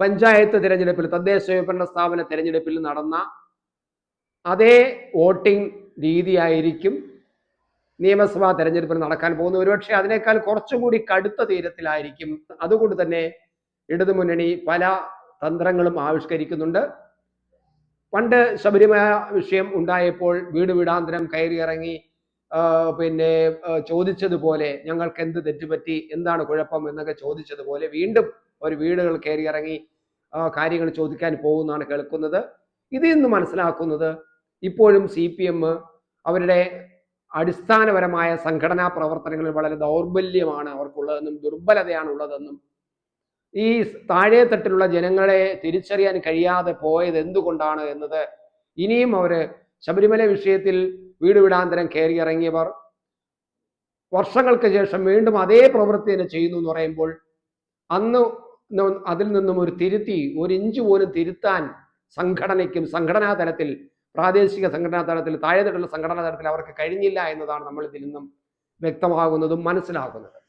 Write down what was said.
പഞ്ചായത്ത് തിരഞ്ഞെടുപ്പിൽ തദ്ദേശ സ്വയംഭരണ സ്ഥാപന തിരഞ്ഞെടുപ്പിൽ നടന്ന അതേ വോട്ടിംഗ് രീതിയായിരിക്കും നിയമസഭാ തെരഞ്ഞെടുപ്പിൽ നടക്കാൻ പോകുന്നത്. ഒരുപക്ഷെ അതിനേക്കാൾ കുറച്ചുകൂടി കടുത്ത തീരത്തിലായിരിക്കും. അതുകൊണ്ട് തന്നെ ഇടതുമുന്നണി പല തന്ത്രങ്ങളും ആവിഷ്കരിക്കുന്നുണ്ട്. പണ്ട് ശബരിമല വിഷയം ഉണ്ടായപ്പോൾ വീട് വീടാന്തരം കയറിയിറങ്ങി പിന്നെ ചോദിച്ചതുപോലെ ഞങ്ങൾക്ക് എന്ത് തെറ്റുപറ്റി എന്താണ് കുഴപ്പം എന്നൊക്കെ ചോദിച്ചതുപോലെ വീണ്ടും ഒരു വീടുകൾ കയറി ഇറങ്ങി കാര്യങ്ങൾ ചോദിക്കാൻ പോകുന്നതാണ് കേൾക്കുന്നത്. ഇതിൽ നിന്ന് മനസ്സിലാക്കുന്നത് ഇപ്പോഴും സി പി എം അവരുടെ അടിസ്ഥാനപരമായ സംഘടനാ പ്രവർത്തനങ്ങളിൽ വളരെ ദൗർബല്യമാണ് അവർക്കുള്ളതെന്നും ദുർബലതയാണ് ഉള്ളതെന്നും ഈ താഴെ തട്ടിലുള്ള ജനങ്ങളെ തിരിച്ചറിയാൻ കഴിയാതെ പോയത് എന്തുകൊണ്ടാണ് എന്നത് ഇനിയും അവർ ശബരിമല വിഷയത്തിൽ വീട് വീടാന്തരം കയറിയിറങ്ങിയവർ വർഷങ്ങൾക്ക് ശേഷം വീണ്ടും അതേ പ്രവൃത്തി തന്നെ ചെയ്യുന്നു എന്ന് പറയുമ്പോൾ അന്ന് അതിൽ നിന്നും ഒരു തിരുത്തി ഒരു ഇഞ്ച് പോലും തിരുത്താൻ സംഘടനയ്ക്കും സംഘടനാ തലത്തിൽ പ്രാദേശിക സംഘടനാ തലത്തിൽ താഴെത്തട്ടുള്ള സംഘടനാ തലത്തിൽ അവർക്ക് കഴിഞ്ഞില്ല എന്നതാണ് നമ്മൾ ഇതിൽ നിന്നും വ്യക്തമാകുന്നതും മനസ്സിലാക്കുന്നത്